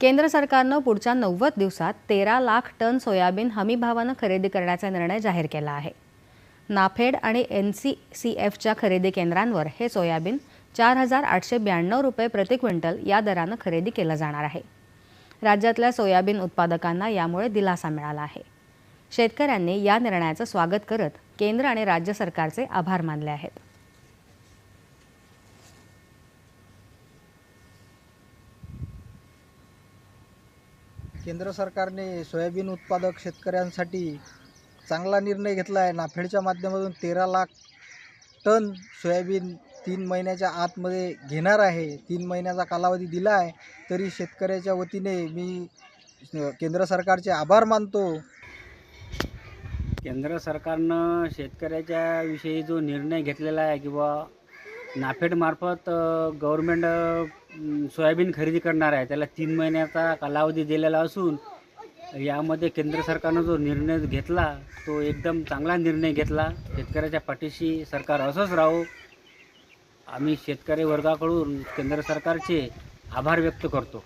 केंद्र सरकारनं पुढच्या नव्वद दिवसात तेरा लाख टन सोयाबीन हमीभावानं खरेदी करण्याचा निर्णय जाहीर केला आहे. नाफेड आणि एन सी सी एफच्या खरेदी केंद्रांवर हे सोयाबीन चार हजार आठशे ब्याण्णव रुपये प्रति क्विंटल या दरानं खरेदी केलं जाणार आहे. राज्यातल्या सोयाबीन उत्पादकांना यामुळे दिलासा मिळाला आहे. शेतकऱ्यांनी या निर्णयाचं स्वागत करत केंद्र आणि राज्य सरकारचे आभार मानले आहेत. केंद्र सरकारने सोयाबीन उत्पादक शेतकऱ्यांसाठी चांगला निर्णय घेतला आहे. नाफेडच्या माध्यमातून तेरा लाख टन सोयाबीन तीन महिन्याच्या आतमध्ये घेणार आहे. तीन महिन्याचा कालावधी दिला आहे. तरी शेतकऱ्याच्या वतीने मी केंद्र सरकारचे आभार मानतो. केंद्र सरकारनं शेतकऱ्याच्या विषयी जो निर्णय घेतलेला आहे किंवा नाफेडमार्फत गव्हर्मेंट सोयाबीन खरेदी करणार आहे. त्याला तीन महिन्याचा कालावधी दिलेला असून यामध्ये केंद्र सरकारनं जो निर्णय घेतला तो एकदम चांगला निर्णय घेतला. शेतकऱ्याच्या पाठीशी सरकार असंच राहो. आम्ही शेतकरी वर्गाकडून केंद्र सरकारचे आभार व्यक्त करतो.